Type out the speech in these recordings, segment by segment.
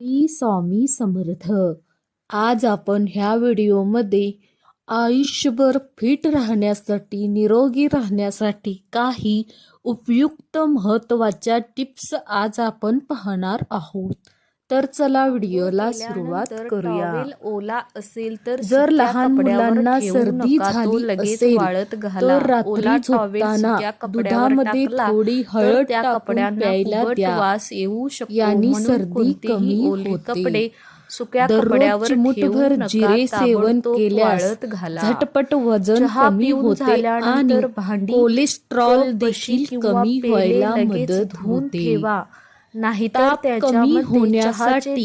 श्री स्वामी समर्थ. आज आपण ह्या व्हिडिओमध्ये आयुष्यभर फिट राहण्यासाठी निरोगी राहण्यासाठी काही उपयुक्त महत्त्वाच्या टिप्स आज आपण पाहणार आहोत. तर चला व्हिडिओला सुरुवात करूया. ओला असेल तर जर लहान मुलांना सर्दी झाली लगेच असेल तर रात्री झोपताना दुधामध्ये थोडी हळद त्या टाकून प्यायला द्या. वास येऊ शकतो यांनी सर्दी कमी होते. कपडे सुक्या कपड्यावर नका, जिरे सेवन केल्यास झटपट वजन कमी होते आणि भांडी कोलेस्ट्रॉल देखील कमी व्हायला मदत होते. नाहीतर त्याच्यामध्ये होण्यासाठी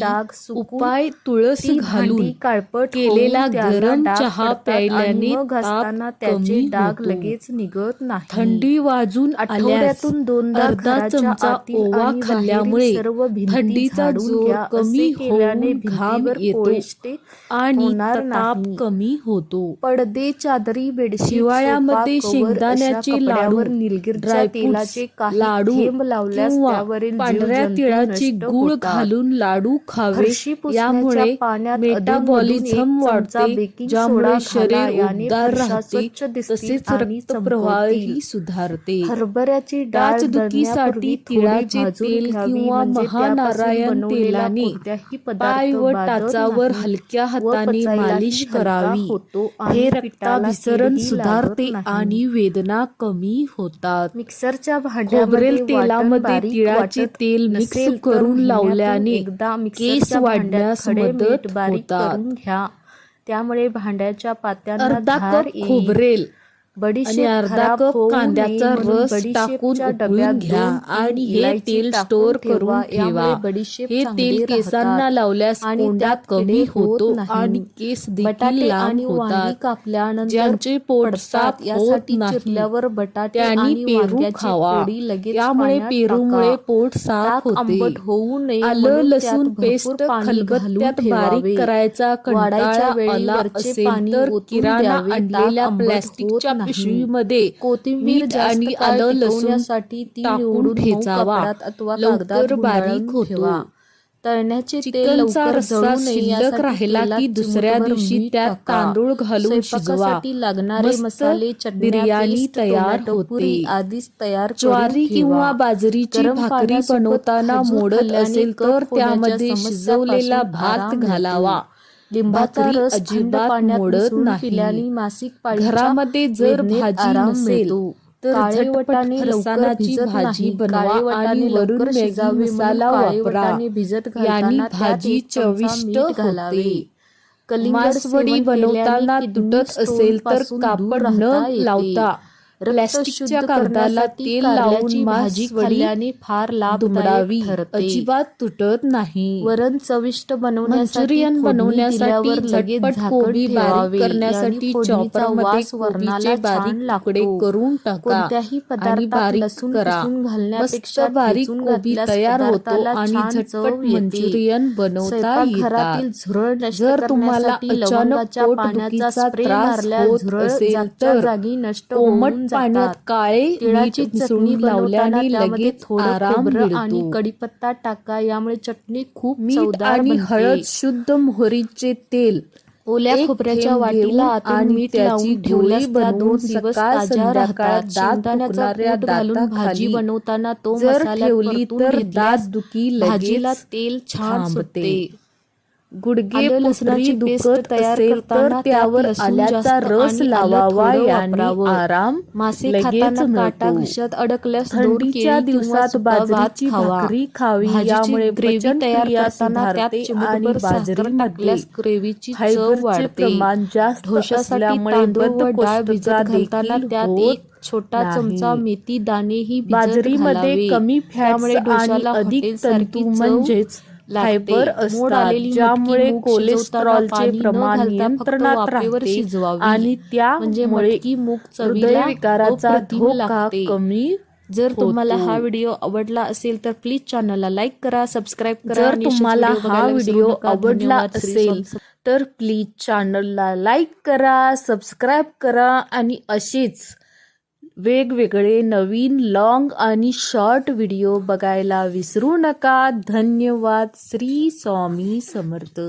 उपाय तुळस घालून काळपट केलेला गरम चहा प्यायल्याने घासताना त्याचे डाग. लगेच निघत नाही थंडी वाजून आठवड्यातून दोनदा अर्धा चमचा ओवा खाल्ल्यामुळे सर्व थंडीचा जोर. कमी होऊन घाम येतो आणि ताप. कमी होतो पडदे चादरी बेडशीट हिवाळ्यामध्ये शेंगदाण्याचे लाडू निलगिरीच्या ड्रायफ्रुट्स लाडू लावल्यास त्यावरील जीवजंतू तिळाची गुळ. घालून लाडू खावे यामुळे मेटाबॉलिझम वाढते ज्यामुळे शरीर उबदार राहते तसेच चमकतील. सुधारते हरभऱ्याची थोडी तिळाचे तेल किंवा म्हणजे महानारायण तेलाने पाय व टाचावर हलक्या हाताने मालिश करावी हे रक्ताभिसरण किडही सुधारते. आणि वेदना कमी होतात मिक्सरच्या वाटण तेलामध्ये तिळाचे वाटत तेल मिक्स करून लावल्याने एकदा केस वाढण्यास मदत बारीक होतात. करून घ्या. त्यामुळे भांड्याच्या पात्यांना अर्धा धार कप येईल. खोबरेल आणि अर्धा कप कांद्याचा रस टाकून उकळून घ्या आणि हे तेल स्टोर. करून ठेवा हे तेल. केसांना लावल्यास कोंडा कमी होत. आणि केस देखील लांब होतात ज्यांचे पोट साफ होत नाही त्यांनी आणि पेरू खावा फोडी लगेच यामुळे पाण्यात पेरूमुळे. पोट साफ होते होऊ नये आलं लसूण पेस्ट खलबत्त्यात बारीक. करायचा कंटाळा वेळी आला असेल तर किराणा आणलेल्या आंबट प्लॅस्टिकच्या. पिशवीमध्ये कोथिंबीर आणि आलं लसूण टिकवण्यासाठी ती निवडून ठेचावा अथवा लवकर कागदात बारीक होतो. तळण्याचे तेल चिकनचा रस्सा नये शिल्लक राहिला की दुसऱ्या दिवशी त्यात. तांदूळ घालून शिजवा लागणारे मसाले बिर्याणी तयार होते. आधीच तयार ज्वारी. किंवा बाजरीची भाकरी बनवताना मोडत असेल तर त्यामध्ये शिजवलेला भात घालावा. लिंबाचा रस अजिबात मोडत नाही. मासिक पाळीच्या घरामध्ये जर भाजी नसेल. तर काळे झटपट वटाणे लवकर फरसाणाची भिजत भाजी. बनवा आणि वरून शिजावे मसाला वापरा भिजत यांनी घालताना भाजी चविष्ट. होते कलिंगड सेवन बनवताना तुटत असेल तर कापड न. लावता प्लॅस्टिकच्या कागदाला तेल लावून भाजी खाल्ल्याने फार लाभदायक ठरते अजिबात तुटत नाही वरण चविष्ट बनवण्यासाठी बनवण्यासाठी लगेच कोबी बारीक. करण्यासाठी वास वरणाला कोबीचे बारीक. तुकडे करून टाका कोणत्याही आणि बारीक लसूण करा घालण्यापेक्षा बारीक कोबी तयार होतो आणि झटपट. मंचुरियन बनवता येतात जर तुम्हाला अचानक पोटदुखीचा त्रास होत असेल तर जागी नष्ट कोमट पाण्यात काळे तिळाची चटणी लावल्याने लगेच थोडं आराम आणि मिळतो. कढीपत्ता टाका. यामुळे चटणी खूप मीठ आणि. हळद शुद्ध मोहरीचे तेल ओल्या खोबऱ्याच्या वाटीला आणि मीठ त्याची लावून ठेवल्यास दोन बनवून दिवस सकाळ ताज्या संध्याकाळ राहतात. दात शेंगदाण्याचा दुखणाऱ्या कूट घालून भाजी बनवताना तो मसाल्यात ठेवली तर दात दुखी भाजीला तेल छान. सुटते. गुडघे पोटरी लसणाची दुखत तयार करताना त्यावर आल्याचा रस लावावा याने. आराम मासे लगेच खाताना काटा. घशात अडकल्यास थंडीच्या दिवसात बाजरीची. भाकरी खावी यामुळे ग्रेव्ही तयार करताना त्यात आणि चिमूटभर साखर बाजरीमध्ये टाकल्यास ग्रेव्हीची चव वाढते प्रमाण जास्त ढोशासाठी तांदूळ व डाळ भिजत घालताना त्यात एक छोटा. चमचा मेथी दाणेही भिजत बाजरीमध्ये. कमी फॅट्स आणि अधिक तंतू म्हणजेच. फायबर असतात ज्यामुळे कोलेस्ट्रॉलचे प्रमाण नियंत्रणात राहते. आणि म्हणजे त्यामुळे चवीला हृदयविकाराचा धोका. कमी जर तुम्हाला. हा व्हिडिओ आवडला असेल तर प्लीज चॅनलला लाईक करा सबस्क्राईब करा जर तुम्हाला हा व्हिडिओ. आवडला असेल तर प्लीज चॅनलला लाईक करा सबस्क्राईब करा आणि अशीच वेगवेगळे नवीन लॉंग आणि शॉर्ट व्हिडिओ बघायला विसरू नका. धन्यवाद. श्री स्वामी समर्थ.